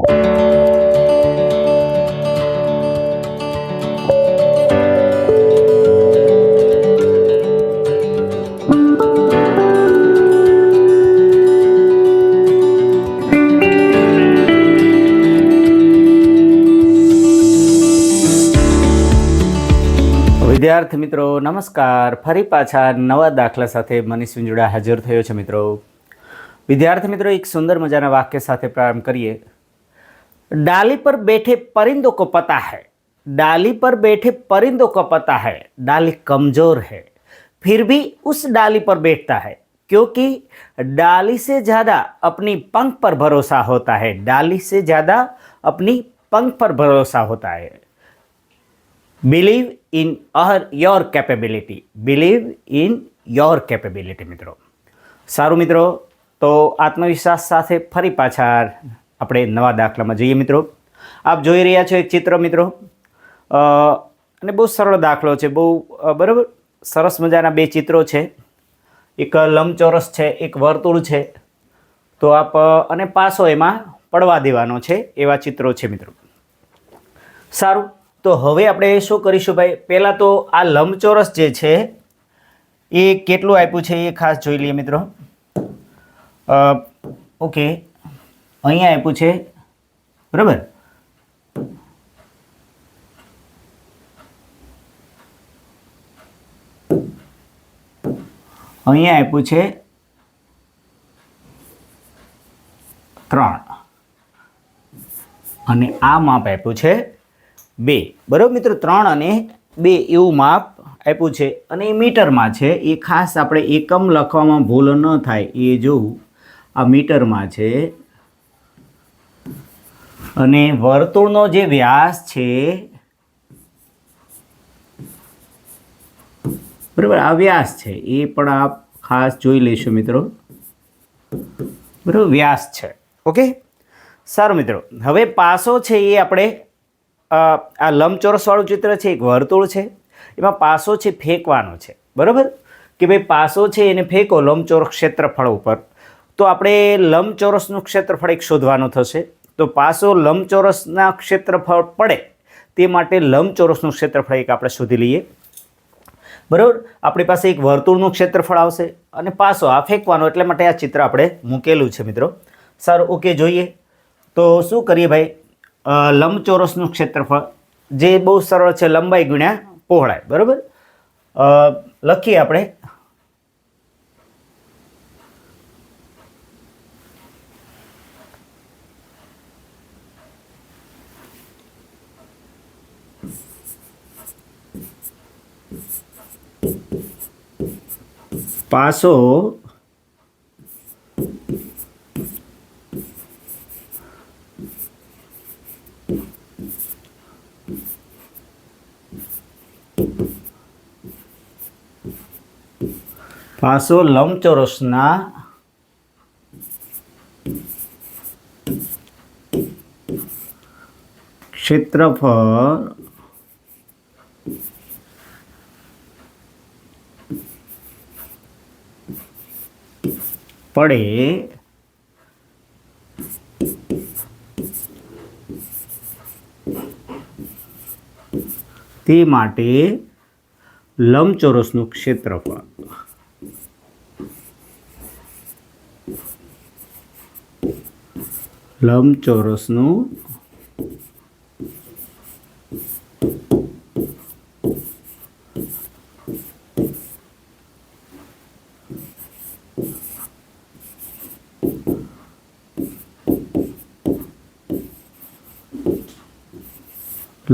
વિદ્યાર્થી મિત્રો, નમસ્કાર. ફરી પાછા નવા દાખલા સાથે મનીષ વિંજોડા હાજર થયો છે મિત્રો. વિદ્યાર્થી મિત્રો, એક સુંદર મજાના વાક્ય સાથે પ્રારંભ કરીએ. डाली पर बैठे परिंदों को पता है डाली पर बैठे परिंदों को पता है डाली कमजोर है फिर भी उस डाली पर बैठता है क्योंकि डाली से ज़्यादा अपनी पंख पर भरोसा होता है डाली से ज़्यादा अपनी पंख पर भरोसा होता है believe in અહર your capability believe in your capability મિત્રો સારું મિત્રો તો આત્મવિશ્વાસ સાથે ફરી પાછા આપણે નવા દાખલામાં જઈએ મિત્રો. આપ જોઈ રહ્યા છો એક ચિત્ર મિત્રો. અને બહુ સરળ દાખલો છે, બહુ બરાબર? સરસ મજાના બે ચિત્રો છે. એક લંબચોરસ છે, એક વર્તુળ છે. તો આપ અને પાસો એમાં પડવા દેવાનો છે એવા ચિત્રો છે મિત્રો. સારું, તો હવે આપણે શું કરીશું ભાઈ? પહેલાં તો આ લંબચોરસ જે છે, એ કેટલું આપ્યું છે એ ખાસ જોઈ લઈએ મિત્રો. ઓકે. અહીંયા આપ્યું છે. બરાબર? અહીંયા આપ્યું છે ત્રણ. અને આ માપ આપ્યું છે બે. બરાબર મિત્રો? ત્રણ અને બે એવું માપ આપ્યું છે. અને એ મીટરમાં છે. એ ખાસ આપણે એકમ લખવામાં ભૂલ ન થાય. એ જોવું આ મીટરમાં છે અને વર્તુળનો જે વ્યાસ છે, બરાબર, આ વ્યાસ છે. એ પણ આપ ખાસ જોઈ લેશો મિત્રો. બરાબર, વ્યાસ છે. ઓકે? સારું મિત્રો, હવે પાસો છે એ આપણે આ લંબચોરસવાળું ચિત્ર છે, એક વર્તુળ છે. એમાં પાસો છે ફેંકવાનો છે. બરાબર? કે ભાઈ પાસો છે એને ફેંકો લંબચોરસ ક્ષેત્રફળ ઉપર. તો આપણે લંબચોરસનું ક્ષેત્રફળ એક શોધવાનું થશે. તો પાસો લંબચોરસના ક્ષેત્રફળ પડે તે માટે લંબચોરસનું ક્ષેત્રફળ એક આપણે શોધી લઈએ. બરાબર? આપણી પાસે એક વર્તુળનું ક્ષેત્રફળ આવશે અને પાસો આ ફેંકવાનો એટલે માટે આ ચિત્ર આપણે મૂકેલું છે મિત્રો. સારું, ઓકે, જોઈએ. તો શું કરીએ ભાઈ? લંબચોરસનું ક્ષેત્રફળ, જે બહુ સરળ છે, લંબાઈ ગુણ્યા પહોળાઈ, બરાબર? લખીએ આપણે. પાસો પાસો લંબચોરસના ક્ષેત્રફળ પડે તે માટે લંબચોરસનું ક્ષેત્રફળ. લંબચોરસનું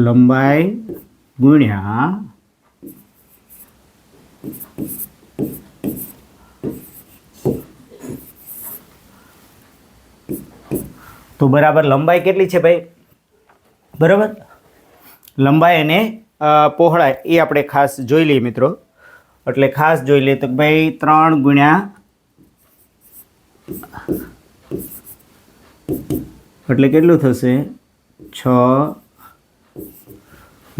લંબાઈ ગુણ્યા તો બરાબર લંબાઈ કેટલી છે ભાઈ? બરાબર? લંબાઈ અને પહોળાઈ, એ આપણે ખાસ જોઈ લઈએ મિત્રો. એટલે ખાસ જોઈ લઈએ તો ભાઈ ત્રણ ગુણ્યા એટલે કેટલું થશે? છ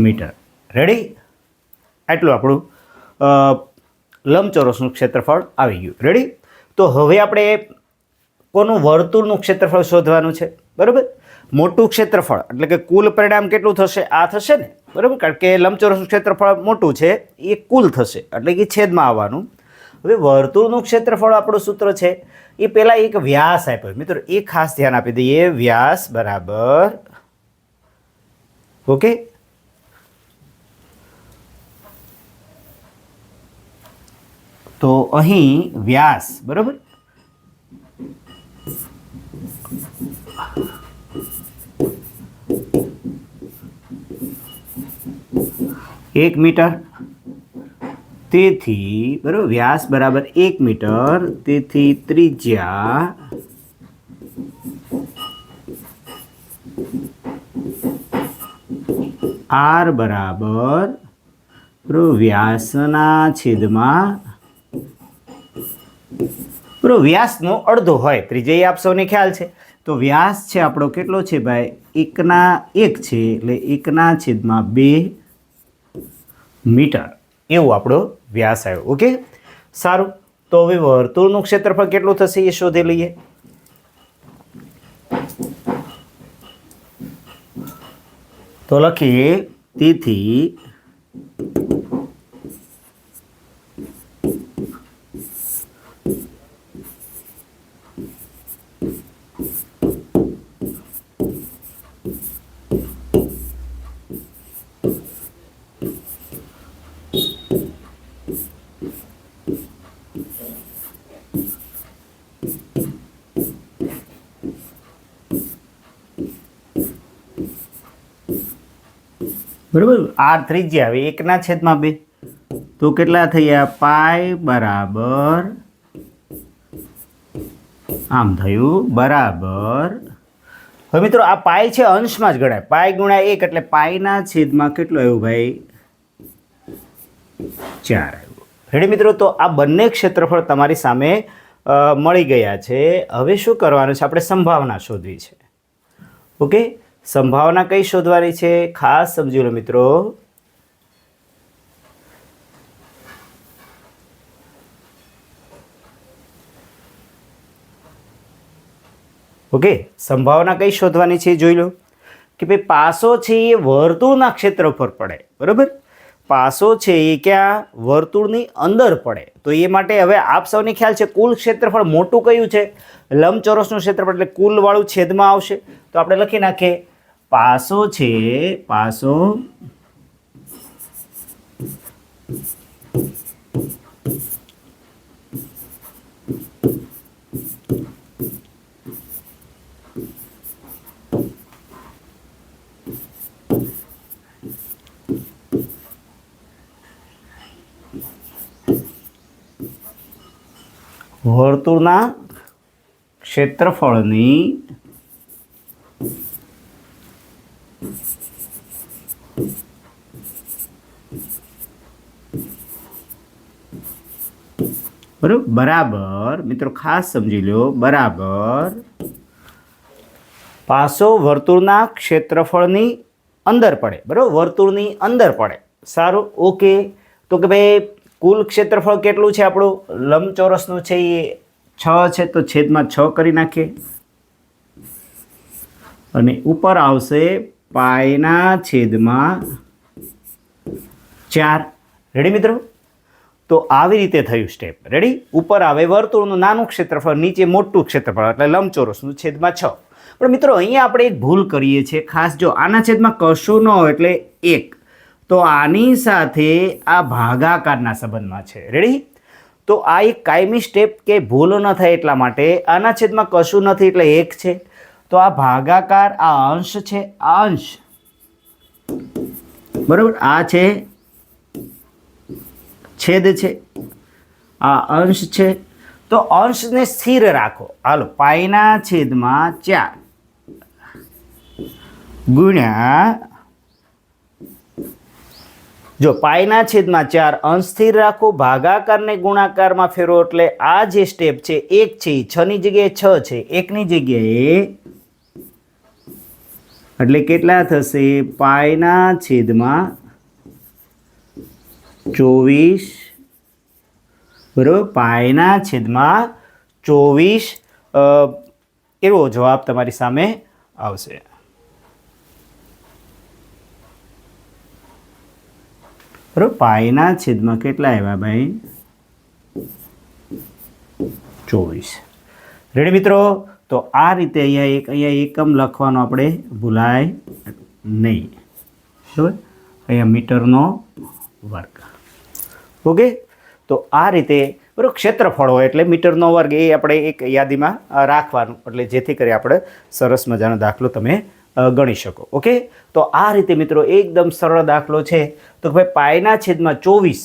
મીટર. રેડી આટલું આપણું લંબચોરસનું ક્ષેત્રફળ આવી ગયું. રેડી તો હવે આપણે કોનું વર્તુળનું ક્ષેત્રફળ શોધવાનું છે? બરાબર? મોટું ક્ષેત્રફળ, એટલે કે કુલ પરિણામ કેટલું થશે? આ થશે ને? બરાબર? કારણ કે લંબચોરસનું ક્ષેત્રફળ મોટું છે, એ કુલ થશે, એટલે કે છેદમાં આવવાનું. હવે વર્તુળનું ક્ષેત્રફળ આપણું સૂત્ર છે, એ પહેલાં એક વ્યાસ આપ્યો. મિત્રો, એ ખાસ ધ્યાન આપી દઈએ. વ્યાસ બરાબર. ઓકે તો અહીં વ્યાસ, બરાબર? એક મીટર. તેથી, બરાબર, વ્યાસ બરાબર એક મીટર, તેથી ત્રિજ્યા આર બરાબર વ્યાસના છેદમાં બરાબર વ્યાસનો અડધો હોય, ત્રિજ્યા આપ સૌને ખ્યાલ છે. તો વ્યાસ છે આપણો કેટલો છે ભાઈ? એકના એક છે, એટલે એકના છેદમાં બે મીટર. એવો આપણો વ્યાસ આવ્યો, ઓકે? સારું, તો હવે વર્તુળનું ક્ષેત્રફળ કેટલું થશે એ શોધી લઈએ. તો લખીએ, તેથી બરાબર? આર ત્રિજ્યા હવે એકના છેદમાં બે. તો કેટલા થયા? પાય બરાબર આમ થયું. બરાબર. હવે મિત્રો, આ પાય છે અંશમાં જ ગણાય. પાય ગુણ્યા એક, એટલે પાયના છેદમાં કેટલું આવ્યો ભાઈ? ચાર આવ્યો. રેડી મિત્રો? તો આ બંને ક્ષેત્રફળ તમારી સામે મળી ગયા છે. હવે શું કરવાનું છે? આપણે સંભાવના શોધવી છે. ઓકે સંભાવના કઈ શોધવાની છે? ખાસ સમજી લો મિત્રો. ઓકે, સંભાવના કઈ શોધવાની છે જોઈ લો. કે ભાઈ પાસો છે એ વર્તુળના ક્ષેત્ર પર પડે, બરાબર? પાસો છે એ ક્યાં? વર્તુળની અંદર પડે. તો એ માટે હવે આપ સૌને ખ્યાલ છે કુલ ક્ષેત્રફળ મોટું કયું છે? લંબચોરસનું ક્ષેત્રફળ એટલે કુલવાળું છેદમાં આવશે. તો આપણે લખી નાખીએ. પાસો છે પાસો વર્તુળના ક્ષેત્રફળની બરાબર. મિત્રો ખાસ સમજી લો બરાબર. પાસો વર્તુળના ક્ષેત્રફળની અંદર પડે. બરાબર? વર્તુળની અંદર પડે. સારું? ઓકે. તો કે ભાઈ, કુલ ક્ષેત્રફળ કેટલું છે આપણું? લંબચોરસનું છે એ છ છે, તો છેદમાં છ કરી નાખીએ. અને ઉપર આવશે પાયના છેદમાં ચાર. રેડી મિત્રો? તો આવી રીતે થયું સ્ટેપ રેડી ઉપર આવે વર્તુળનું નાનું ક્ષેત્રફળ, નીચે મોટું ક્ષેત્રફળ, એટલે લંબચોરસનું છેદમાં છ. પણ મિત્રો, અહીંયા આપણે એક ભૂલ કરીએ છીએ. ખાસ જો આના છેદમાં કશું ન હોય એટલે એક. તો આની સાથે આ ભાગાકારના સંબંધમાં છે. રેડી તો આ એક કાયમી સ્ટેપ કે ભૂલ ન થાય એટલા માટે આના છેદમાં કશું નથી એટલે એક છે. તો આ ભાગાકાર, આ અંશ છે, આ અંશ. બરાબર? આ છે છેદ છે? આ અંશ છે. તો અંશને સ્થિર રાખો. હાલો, પાયના છેદમાં ચાર. ગુણ્યા જો પાયના છેદમાં ચાર અંશ સ્થિર રાખો, ભાગાકારને ગુણાકારમાં ફેરવો એટલે આ જે સ્ટેપ છે, એક છે છની જગ્યાએ છ છે એકની જગ્યાએ એટલે કેટલા થશે? પાયના છેદમાં ચોવીસ બરાબર? પાયના છેદમાં ચોવીસ એવો જવાબ તમારી સામે આવશે. બરાબર? પાયના છેદમાં કેટલા આવ્યા ભાઈ? ચોવીસ. રેડી મિત્રો? તો આ રીતે અહીંયા એક, અહીંયા એકમ લખવાનો આપણે ભૂલાય નહીં. બરાબર? અહીંયા મીટરનો વર્ગ. ઓકે? તો આ રીતે બરાબર ક્ષેત્રફળ હોય એટલે મીટરનો વર્ગ એ આપણે એક યાદીમાં રાખવાનું. એટલે જેથી કરી આપણે સરસ મજાનો દાખલો તમે ગણી શકો. ઓકે? તો આ રીતે મિત્રો એકદમ સરળ દાખલો છે. તો ભાઈ પાયના છેદમાં ચોવીસ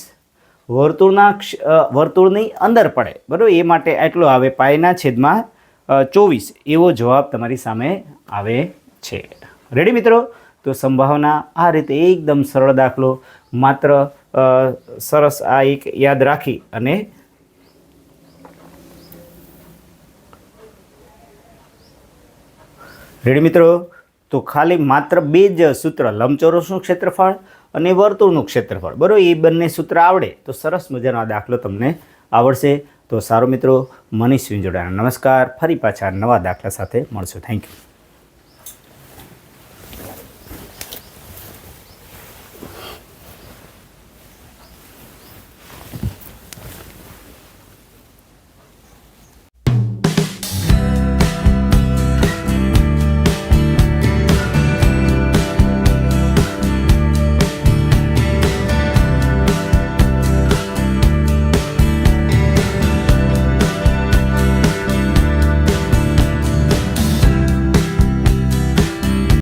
વર્તુળના વર્તુળની અંદર પડે. બરાબર? એ માટે આટલો આવે. પાયના છેદમાં ચોવીસ. એવો જવાબ તમારી સામે આવે છે. રેડી મિત્રો? તો સંભાવના આ રીતે એકદમ સરળ દાખલો માત્ર સરસ આ એક યાદ રાખી અને રેડી મિત્રો, તો ખાલી માત્ર બે જ સૂત્ર, લંબચોરસનું ક્ષેત્રફળ અને વર્તુળનું ક્ષેત્રફળ. બરાબર, એ બંને સૂત્ર આવડે તો સરસ મજાનો આ દાખલો તમને આવડશે. તો સારો મિત્રો, મનીષ વિંજોડાના નમસ્કાર. ફરી પાછા નવા દાખલા સાથે મળશું. Thank you